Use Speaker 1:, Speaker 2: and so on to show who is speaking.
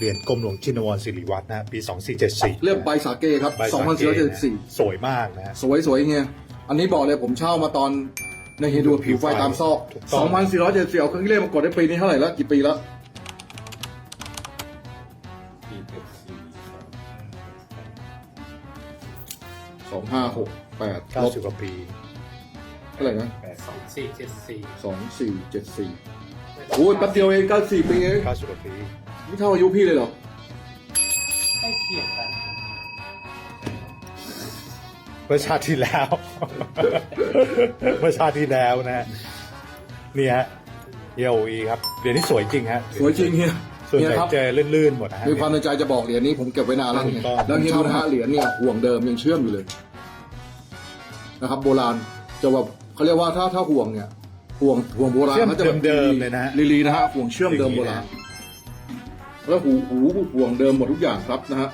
Speaker 1: เหรียญกรมหลวงชินวรสิริวัฒน์นะปี 2474
Speaker 2: เรียกใบสาเกครับ
Speaker 1: ใบสาเกนะ
Speaker 2: 2474
Speaker 1: สวยมากนะ
Speaker 2: สวยสวยเฮียอันนี้บอกเลยผมเช่ามาตอนในเฮดูผิวไฟตามซอก
Speaker 1: ถูกต้อง
Speaker 2: 2474เอาเครื่องเล่นมากดได้ปีนี้เท่าไหร่แล้วกี่ปีแล้ว
Speaker 3: ปีเจ็ดสี่
Speaker 2: สองห้าหกแปดลบ
Speaker 1: 90กว่าปี
Speaker 2: เท่าไหร่นะ
Speaker 3: แปดสองสี่เจ็ดสี่
Speaker 2: สองสี่เจ็ดสี่โอ้ยแป๊บเดียวเองเก้าสี่ปีเอง
Speaker 1: 90กว่าปี
Speaker 2: นี่เท่าอายุพี่เลยเหรอ
Speaker 3: ใกล้เคียงกัน
Speaker 1: เมื่อชาติที่แล้ว เมื่อชาติที่แล้วนะฮะนี่ฮะเอโอีครับเหรียญที่สวยจริงฮะ
Speaker 2: สวยจริงเฮีย
Speaker 1: ส่วน
Speaker 2: เฮี
Speaker 1: ให
Speaker 2: ย
Speaker 1: ญ่
Speaker 2: ครับ
Speaker 1: เจอลื่นๆหมดนะฮะ
Speaker 2: มีความในใจจะบอกเหรียญนี้ผมเก็บไว้นานแล้ว
Speaker 1: ถู
Speaker 2: ไง
Speaker 1: กต้อง
Speaker 2: แล้วเฮียดูนะฮะเหรียญเนี่ยห่วงเดิมยังเชื่อมอยู่เลยนะครับ โบราณจะแบบเขาเรียกว่าถ้าถ้าห่วงเนี่ยห่วงห่วงโบราณ
Speaker 1: เชื่อม
Speaker 2: เขาจะแบบ
Speaker 1: เดิมๆเลยนะฮะ
Speaker 2: ลีลีนะฮะห่วงเชื่อมเดิมโบราณ แล้วหูหูห่วงเดิมหมดทุกอย่างครับนะฮะ